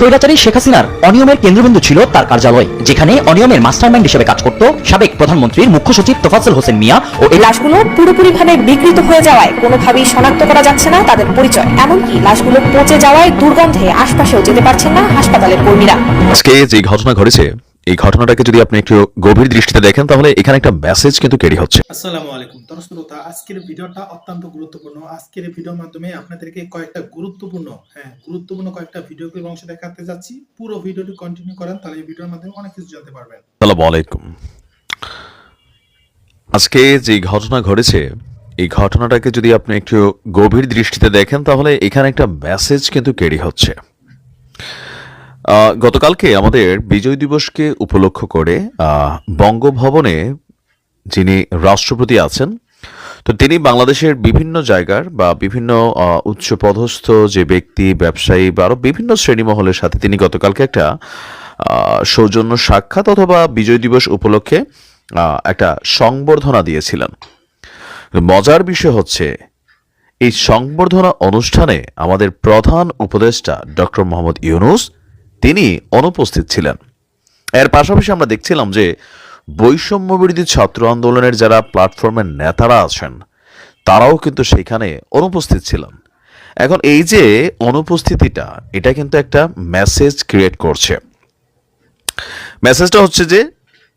স্বৈরাচারী শেখ হাসিনার অনিয়মের কেন্দ্রবিন্দু ছিল তার কার্যালয় যেখানে অনিয়মের মাস্টারমাইন্ড হিসেবে কাজ করত সাবেক প্রধানমন্ত্রীর মুখ্য সচিব তোফাজ্জল হোসেন মিয়া ও এই লাশগুলো পুরোপুরিভাবে বিকৃত হয়ে যাওয়ায় কোনোভাবেই শনাক্ত করা যাচ্ছে না তাদের পরিচয়। এমনকি লাশগুলো পচে যাওয়ায় দুর্গন্ধে আশপাশেও যেতে পারছেন না হাসপাতালের কর্মীরা। আজকে যে ঘটনা ঘটেছে এই ঘটনাটাকে যদি আপনি একটু গভীর দৃষ্টিতে দেখেন তাহলে এখানে একটা মেসেজ কিন্তু ক্যারি হচ্ছে। আসসালামু আলাইকুম। দর্শক শ্রোতা আজকের ভিডিওটা অত্যন্ত গুরুত্বপূর্ণ। আজকের এই ভিডিওর মাধ্যমে আপনাদেরকে কয়েকটা গুরুত্বপূর্ণ হ্যাঁ গুরুত্বপূর্ণ কয়েকটা ভিডিও ক্লিপ অংশ দেখাতে যাচ্ছি। পুরো ভিডিওটি কন্টিনিউ করেন তাহলে এই ভিডিওর মাধ্যমে অনেক কিছু জানতে পারবেন। আসসালামু আলাইকুম। আজকে যে ঘটনা ঘটেছে এই ঘটনাটাকে যদি আপনি একটু গভীর দৃষ্টিতে দেখেন তাহলে এখানে একটা মেসেজ কিন্তু ক্যারি হচ্ছে। গতকালকে আমাদের বিজয় দিবসকে উপলক্ষ করে বঙ্গভবনে যিনি রাষ্ট্রপতি আছেন, তো তিনি বাংলাদেশের বিভিন্ন জায়গার বা বিভিন্ন উচ্চপদস্থ যে ব্যক্তি, ব্যবসায়ী বা আরও বিভিন্ন শ্রেণীমহলের সাথে তিনি গতকালকে একটা সৌজন্য সাক্ষাৎ অথবা বিজয় দিবস উপলক্ষে একটা সংবর্ধনা দিয়েছিলেন। মজার বিষয় হচ্ছে, এই সংবর্ধনা অনুষ্ঠানে আমাদের প্রধান উপদেষ্টা ডক্টর মোহাম্মদ ইউনুস তিনি অনুপস্থিত ছিলেন। এর পাশাপাশি আমরা দেখছিলাম যে বৈষম্য বিরোধী ছাত্র আন্দোলনের যারা প্ল্যাটফর্মের নেতারা আছেন, তারাও কিন্তু সেখানে অনুপস্থিত ছিলেন। এখন এই যে অনুপস্থিতিটা, এটা কিন্তু একটা মেসেজ ক্রিয়েট করছে। মেসেজটা হচ্ছে যে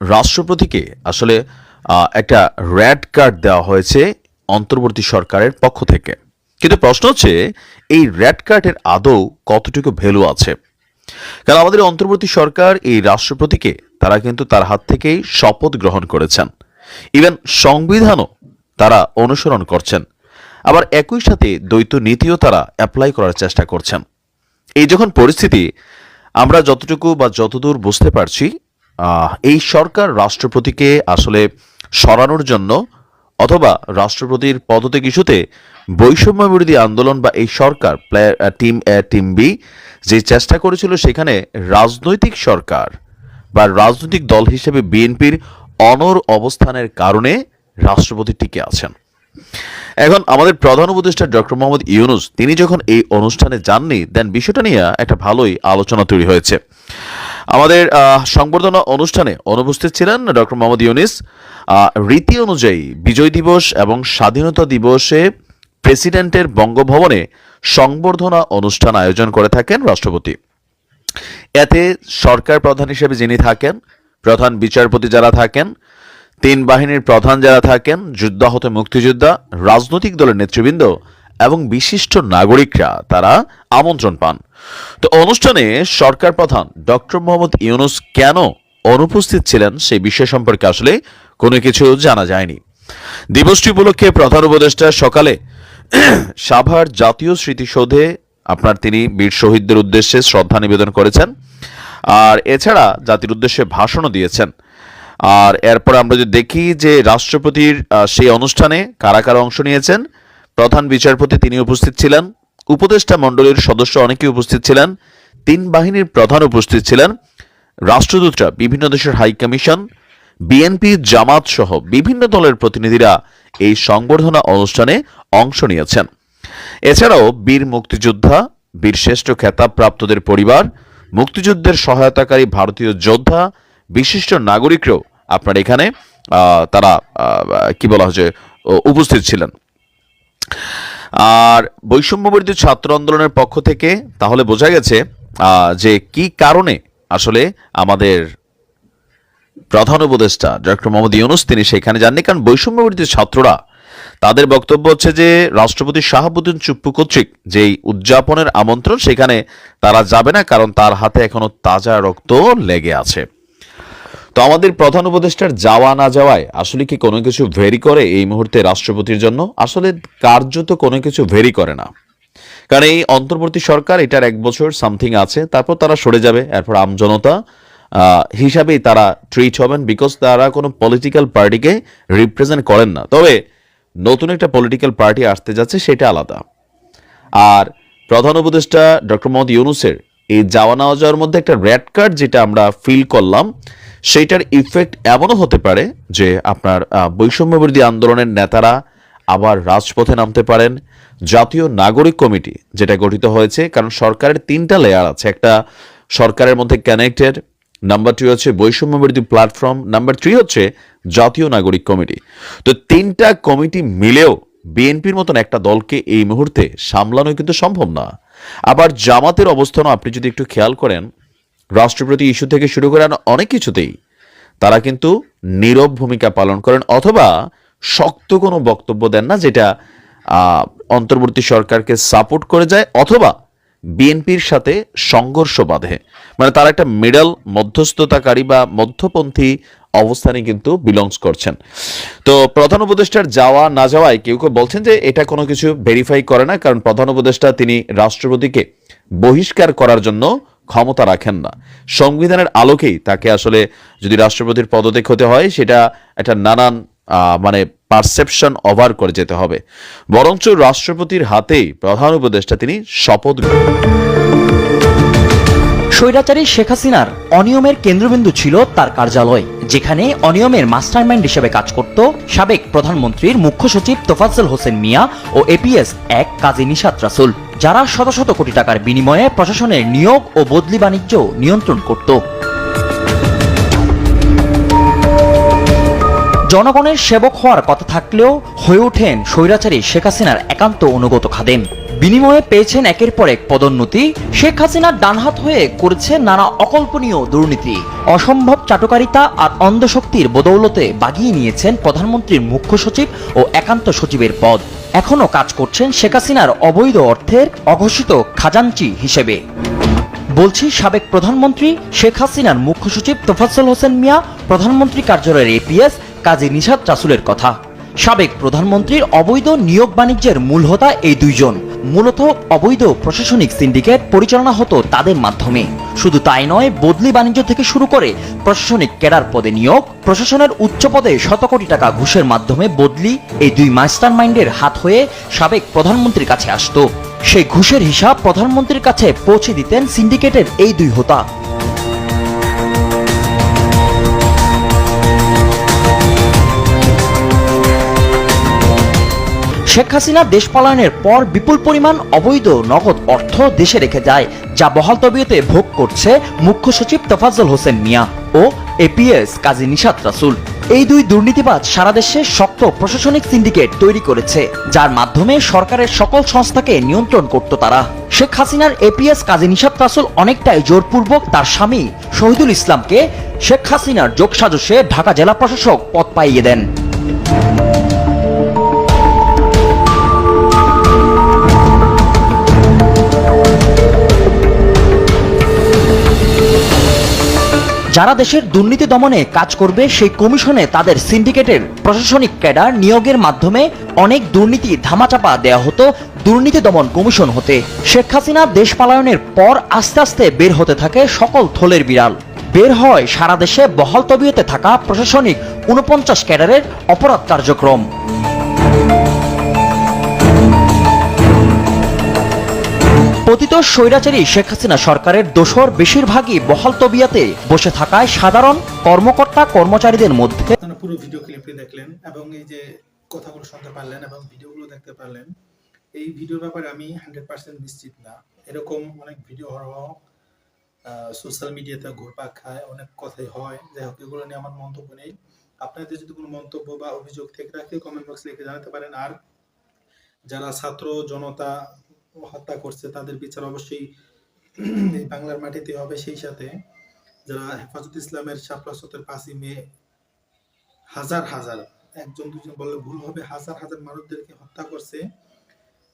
রাষ্ট্রপতিকে আসলে একটা রেড কার্ড দেওয়া হয়েছে অন্তর্বর্তী সরকারের পক্ষ থেকে। কিন্তু প্রশ্ন হচ্ছে, এই রেড কার্ডের আদৌ কতটুকু ভ্যালু আছে? কারণ আমাদের অন্তর্বর্তী সরকার এই রাষ্ট্রপতিকে তারা কিন্তু তার হাত থেকেই শপথ গ্রহণ করেছেন। ইভেন সংবিধানও তারা অনুসরণ করছেন। আবার একই সাথে দ্বৈত নীতিও তারা অ্যাপ্লাই করার চেষ্টা করছেন। এই যখন পরিস্থিতি আমরা যতটুকু বা যতদূর বুঝতে পারছি এই সরকার রাষ্ট্রপতিকে আসলে সরানোর জন্য অথবা রাষ্ট্রপতির পদত্যাগ ইস্যুতে বৈষম্য বিরোধী আন্দোলন বা এই সরকার প্লে- আহ, টিম এ টিম বি যে চেষ্টা করেছিল সেখানে রাজনৈতিক সরকার বা রাজনৈতিক দল হিসেবে বিএনপির অনর অবস্থানের কারণে রাষ্ট্রপতি টিকে আছেন। এখন আমাদের প্রধান উপদেষ্টা ডক্টর মোহাম্মদ ইউনুস তিনি যখন এই অনুষ্ঠানে যাননি দেন বিষয়টা নিয়ে একটা ভালোই আলোচনা তৈরি হয়েছে। আমাদের সংবর্ধনা অনুষ্ঠানে অনুপস্থিত ছিলেন ডক্টর মোহাম্মদ ইউনিস। রীতি অনুযায়ী বিজয় দিবস এবং স্বাধীনতা দিবসে প্রেসিডেন্টের বঙ্গভবনে সংবর্ধনা অনুষ্ঠান আয়োজন করে থাকেন রাষ্ট্রপতি। এতে সরকার প্রধান হিসেবে যিনি থাকেন, প্রধান বিচারপতি যারা থাকেন, তিন বাহিনীর প্রধান যারা থাকেন যুদ্ধাহত মুক্তিযোদ্ধা, রাজনৈতিক দলের নেতৃবৃন্দ এবং বিশিষ্ট নাগরিকরা তারা আমন্ত্রণ পান। তো অনুষ্ঠানে সরকার প্রধান ডক্টর মোহাম্মদ ইউনুস কেন অনুপস্থিত ছিলেন সেই বিষয় সম্পর্কে আসলে কোনো কিছু জানা যায়নি। দিবসটি উপলক্ষে প্রধান উপদেষ্টা সকালে সাভার জাতীয় স্মৃতিসৌধে আপনার তিনি বীর শহীদদের উদ্দেশ্যে শ্রদ্ধা নিবেদন করেছেন আর এছাড়া জাতির উদ্দেশ্যে ভাষণও দিয়েছেন। আর এরপর আমরা যদি দেখি যে রাষ্ট্রপতির সেই অনুষ্ঠানে কারা কারা অংশ নিয়েছেন প্রধান বিচারপতি তিনি উপস্থিত ছিলেন। উপদেষ্টা মণ্ডলীর সদস্য অনেকেই উপস্থিত ছিলেন। তিন বাহিনীর প্রধান উপস্থিত ছিলেন। রাষ্ট্রদূতরা, বিভিন্ন দেশের হাই কমিশন, বিএনপি, জামাত সহ বিভিন্ন দলের প্রতিনিধিরা এই সংবর্ধনা অনুষ্ঠানে অংশ নিয়েছেন। এছাড়াও বীর মুক্তিযোদ্ধা বীরশ্রেষ্ঠ খেতাবপ্রাপ্তদের পরিবার, মুক্তিযুদ্ধের সহায়তাকারী ভারতীয় যোদ্ধা, বিশিষ্ট নাগরিকরাও আপনার এখানে তারা কি বলা হচ্ছে উপস্থিত ছিলেন। আর বৈষম্য বিরোধী ছাত্র আন্দোলনের পক্ষ থেকে তাহলে বোঝা গেছে যে কি কারণে আসলে আমাদের প্রধান উপদেষ্টা ডক্টর মোহাম্মদ ইউনুস তিনি সেখানে যাননি। কারণ বৈষম্য বিরোধী ছাত্ররা, তাদের বক্তব্য হচ্ছে যে রাষ্ট্রপতি শাহাবুদ্দিন চুপ্পু কর্তৃক যেই উদযাপনের আমন্ত্রণ, সেখানে তারা যাবে না কারণ তার হাতে এখনও তাজা রক্ত লেগে আছে। তো আমাদের প্রধান উপদেষ্টার যাওয়া না যাওয়ায় আসলে কি কোনো কিছু ভেরি করে এই মুহূর্তে রাষ্ট্রপতির জন্য? আসলে কার্যত কোনো কিছু ভেরি করে না। কারণ এই অন্তর্বর্তী সরকার, এটার এক বছর সামথিং আছে, তারপর তারা সরে যাবে, এরপর আমজনতা হিসাবেই তারা ট্রিট হবেন বিকজ তারা কোনো পলিটিক্যাল পার্টিকে রিপ্রেজেন্ট করেন না। তবে নতুন একটা পলিটিক্যাল পার্টি আসতে যাচ্ছে, সেটা আলাদা। আর প্রধান উপদেষ্টা ডক্টর মোহাম্মদ ইউনুসের এই যাওয়া নেওয়া যাওয়ার মধ্যে একটা রেড কার্ড যেটা আমরা ফিল করলাম সেইটার ইফেক্ট এমনও হতে পারে যে আপনার বৈষম্য বিরোধী আন্দোলনের নেতারা আবার রাজপথে নামতে পারেন। জাতীয় নাগরিক কমিটি যেটা গঠিত হয়েছে, কারণ সরকারের তিনটা লেয়ার আছে। একটা সরকারের মধ্যে কানেক্টেড নাম্বার টু হচ্ছে বৈষম্য বিরোধী প্ল্যাটফর্ম নাম্বার থ্রি হচ্ছে জাতীয় নাগরিক কমিটি। তো তিনটা কমিটি মিলেও বিএনপির মতন একটা দলকে এই মুহূর্তে সামলানো কিন্তু সম্ভব না। আবার জামাতের অবস্থানও আপনি যদি একটু খেয়াল করেন রাষ্ট্রপ্রতি ইস্যু থেকে শুরু করে অনেক কিছুতেই তারা কিন্তু নীরব ভূমিকা পালন করেন অথবা শক্ত কোনো বক্তব্য দেন না যেটা অন্তর্বর্তী সরকারকে সাপোর্ট করে যায় অথবা বিএনপির সাথে সংঘর্ষ বাঁধে। মানে তারা একটা মিডল মধ্যস্থতাকারী বা মধ্যপন্থী অবস্থানে কিন্তু বিলংস করছেন। তো প্রধান উপদেষ্টার যাওয়া না যাওয়ায় কেউ কেউ বলছেন যে এটা কোনো কিছু ভেরিফাই করে না, কারণ প্রধান উপদেষ্টা তিনি রাষ্ট্রপতিকে বহিষ্কার করার জন্য ক্ষমতা রাখেন না। সংবিধানের আলোকেই তাকে আসলে যদি রাষ্ট্রপতির পদত্যাগ হতে হয়, সেটা একটা নানান মানে পারসেপশন ওভার করে যেতে হবে। বরঞ্চ রাষ্ট্রপতির হাতেই প্রধান উপদেষ্টা তিনি শপথ স্বৈরাচারী শেখ হাসিনার অনিয়মের কেন্দ্রবিন্দু ছিল তার কার্যালয়, যেখানে অনিয়মের মাস্টারমাইন্ড হিসেবে কাজ করত সাবেক প্রধানমন্ত্রীর মুখ্য সচিব তোফাজ্জল হোসেন মিয়া ও এপিএস এক কাজী নিশাত রাসুল। যারা শত শত কোটি টাকার বিনিময়ে প্রশাসনের নিয়োগ ও বদলি বাণিজ্য নিয়ন্ত্রণ করত। জনগণের সেবক হওয়ার কথা থাকলেও হয়ে ওঠেন স্বৈরাচারী শেখ হাসিনার একান্ত অনুগত খাদেম। বিনিময়ে পেয়েছেন একের পর এক পদোন্নতি। শেখ হাসিনার ডানহাত হয়ে করেছে নানা অকল্পনীয় দুর্নীতি। অসম্ভব চাটকারিতা আর অন্ধশক্তির বদৌলতে বাগিয়ে নিয়েছেন প্রধানমন্ত্রীর মুখ্য সচিব ও একান্ত সচিবের পদ। এখনও কাজ করছেন শেখ হাসিনার অবৈধ অর্থের অঘোষিত খাজাঞ্চি হিসেবে। বলছি সাবেক প্রধানমন্ত্রী শেখ হাসিনার মুখ্য সচিব তোফাজ্জল হোসেন মিয়া, প্রধানমন্ত্রী কার্যালয়ের এপিএস কাজী নিশাত রাসুলের কথা। সাবেক প্রধানমন্ত্রীর অবৈধ নিয়োগ বাণিজ্যের মূল হোতা এই দুইজন। মূলত অবৈধ প্রশাসনিক সিন্ডিকেট পরিচালনা হতো তাদের মাধ্যমে। শুধু তাই নয়, বদলি বাণিজ্য থেকে শুরু করে প্রশাসনিক ক্যাডার পদে নিয়োগ, প্রশাসনের উচ্চ পদে শত কোটি টাকা ঘুষের মাধ্যমে বদলি এই দুই মাস্টার মাইন্ডের হাত হয়ে সাবেক প্রধানমন্ত্রীর কাছে আসতো। সেই ঘুষের হিসাব প্রধানমন্ত্রীর কাছে পৌঁছে দিতেন সিন্ডিকেটের এই দুই হোতা। শেখ হাসিনা দেশ পলায়নের পর বিপুল পরিমাণ অবৈধ নগদ অর্থ দেশে রেখে যায়, যা বহাল তবিয়তে ভোগ করছে মুখ্য সচিব তোফাজ্জল হোসেন মিয়া ও এপিএস কাজী নিশাত রাসুল। এই দুই দুর্নীতিবাজ সারা দেশে শক্ত প্রশাসনিক সিন্ডিকেট তৈরি করেছে, যার মাধ্যমে সরকারের সকল সংস্থাকে নিয়ন্ত্রণ করত তারা। শেখ হাসিনার এপিএস কাজী নিশাত রাসুল অনেকটাই জোরপূর্বক তার স্বামী শহীদুল ইসলামকে শেখ হাসিনার যোগসাজশে ঢাকা জেলা প্রশাসক পদ পাইয়ে দেন। যারা দেশের দুর্নীতি দমনে কাজ করবে, সেই কমিশনে তাদের সিন্ডিকেটের প্রশাসনিক ক্যাডার নিয়োগের মাধ্যমে অনেক দুর্নীতি ধামাচাপা দেওয়া হতো দুর্নীতি দমন কমিশন হতে। শেখ হাসিনা দেশ পালায়নের পর আস্তে আস্তে বের হতে থাকে সকল থলের বিড়াল। বের হয় সারা দেশে বহাল তবিয়তে থাকা প্রশাসনিক উনপঞ্চাশ ক্যাডারের অপরাধ কার্যক্রম। পতিত স্বৈরাচারী শেখ হাসিনা সরকারের দোসর বেশিরভাগই বহাল তবিয়াতে বসে থাকায় সাধারণ কর্মকর্তা কর্মচারীদের মধ্যে পুরো ভিডিও ক্লিপটি দেখলেন এবং এই যে কথাগুলো শুনতে পারলেন এবং ভিডিওগুলো দেখতে পারলেন, এই ভিডিওর ব্যাপারে আমি হান্ড্রেড পার্সেন্ট নিশ্চিত না। এরকম অনেক ভিডিও হওয়া সোশ্যাল মিডিয়াতে ঘুরপাক খায়, অনেক কথাই হয়। যাই হোক, এগুলো নিয়ে আমার মন্তব্য নেই। আপনাদের যদি কোনো মন্তব্য বা অভিযোগ থেকে থাকে কমেন্ট বক্সে লিখে জানাতে পারেন। আর যারা ছাত্র, জনতা হত্যা করছে, তাদের বিচার অবশ্যই বাংলার মাটিতে হবে সেই সাথে। যারা হেফাজত ইসলামের শাপলা সতের পাঁচই মে হাজার হাজার, একজন দুজন বললে ভুল হবে, হাজার হাজার মানুষদেরকে হত্যা করছে,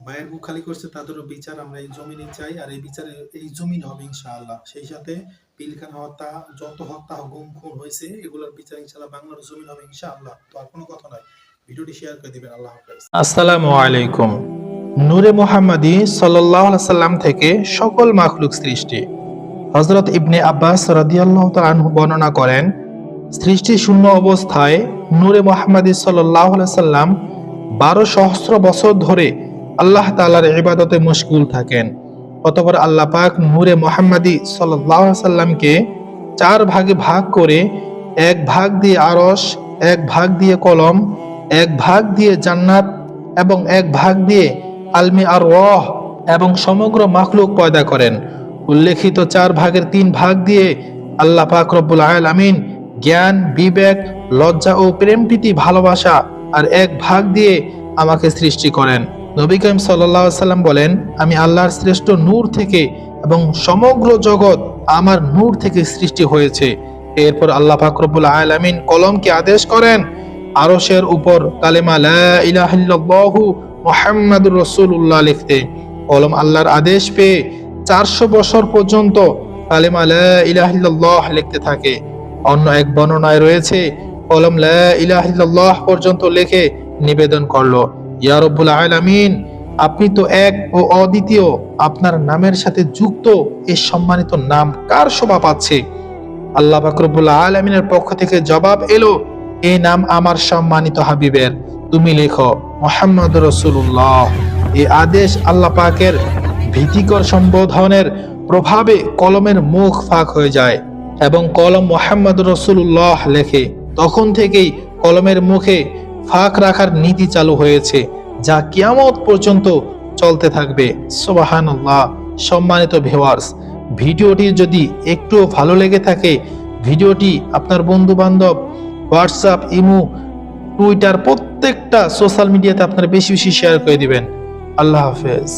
মায়ের মুখ খালি করছে, তাদেরও বিচার আমরা এই জমিনে চাই, আর এই বিচারে এই জমিন হবে ইনশাআল্লাহ। সেই সাথে পিলখানা হত্যা, যত হত্যা গুম খুন হয়েছে, এগুলোর বিচার ইনশাআল্লাহ বাংলার জমিন হবে ইনশাআল্লাহ। তো আর কোনো কথা নয়। ভিডিওটি শেয়ার করে দিবেন। আল্লাহ হাফেজ। আসসালামু আলাইকুম। নূরে মোহাম্মদী সাল্লাহ সাল্লাম থেকে সকল মাখলুক সৃষ্টি। হজরত ইবনে আব্বাস রাদিয়াল্লাহ আনহু বর্ণনা করেন, সৃষ্টি শূন্য অবস্থায় নূরে মোহাম্মদী সাল্লাহ সাল্লাম বারো সহস্র বছর ধরে আল্লাহ তালার ইবাদতে মুশগুল থাকেন। অতপর আল্লাহ পাক নূরে মোহাম্মদী সাল্লাহ সাল্লামকে চার ভাগে ভাগ করে এক ভাগ দিয়ে আরস এক ভাগ দিয়ে কলম, এক ভাগ দিয়ে জান্নাত এবং এক ভাগ দিয়ে আলমি আর রহ এবং সমগ্র মাখলুক পয়দা করেন। উল্লেখিত চার ভাগের তিন ভাগ দিয়ে আল্লাহ পাক রব্বুল আলামিন জ্ঞান, বিবেক, লজ্জা ও প্রেম প্রীতি, ভালোবাসা আর এক ভাগ দিয়ে আমাকে সৃষ্টি করেন। নবী সাল্লাল্লাহু আলাইহি সাল্লাম বলেন, আমি আল্লাহর শ্রেষ্ঠ নূর থেকে এবং সমগ্র জগৎ আমার নূর থেকে সৃষ্টি হয়েছে। এরপর আল্লাহ পাক রব্বুল আলামিন কলমকে আদেশ করেন, আরশের উপর কালেমা লা ইলাহা মুহাম্মাদুর রাসূলুল্লাহ লিখতে, কলম আল্লাহর আদেশ পেয়ে চারশো বছর পর্যন্ত কালেমা লা ইলাহা ইল্লাল্লাহ লিখতে থাকে। অন্য এক বর্ণনায় রয়েছে, কলম লা ইলাহা ইল্লাল্লাহ পর্যন্ত লেখে নিবেদন করল, ইয়া রব্বুল আলামিন, আপনি তো এক ও অদ্বিতীয়, আপনার নামের সাথে যুক্ত এই সম্মানিত নাম কার শোভা পাচ্ছে? আল্লাহ বাকরবুল্লাহ আলমিনের পক্ষ থেকে জবাব এলো এই নাম আমার সম্মানিত হাবিবের, তুমি লেখো। মোহাম্মদ রসুল্লাহ এই আদেশ আল্লাহ পাকের ভীতিকর সম্বোধনের প্রভাবে কলমের মুখ ফাঁক হয়ে যায় এবং কলম মোহাম্মদ রসুল্লাহ লেখে। তখন থেকেই কলমের মুখে ফাঁক রাখার নীতি চালু হয়েছে, যা কিয়ামত পর্যন্ত চলতে থাকবে। সোবাহান্লাহ সম্মানিত ভিওয়ার্স ভিডিওটি যদি একটু ভালো লেগে থাকে, ভিডিওটি আপনার বন্ধু বান্ধব হোয়াটসঅ্যাপ, ইমো, টুইটার প্রত্যেকটা সোশ্যাল মিডিয়াতে আপনারা বেশি বেশি শেয়ার করে দিবেন। আল্লাহ হাফেজ।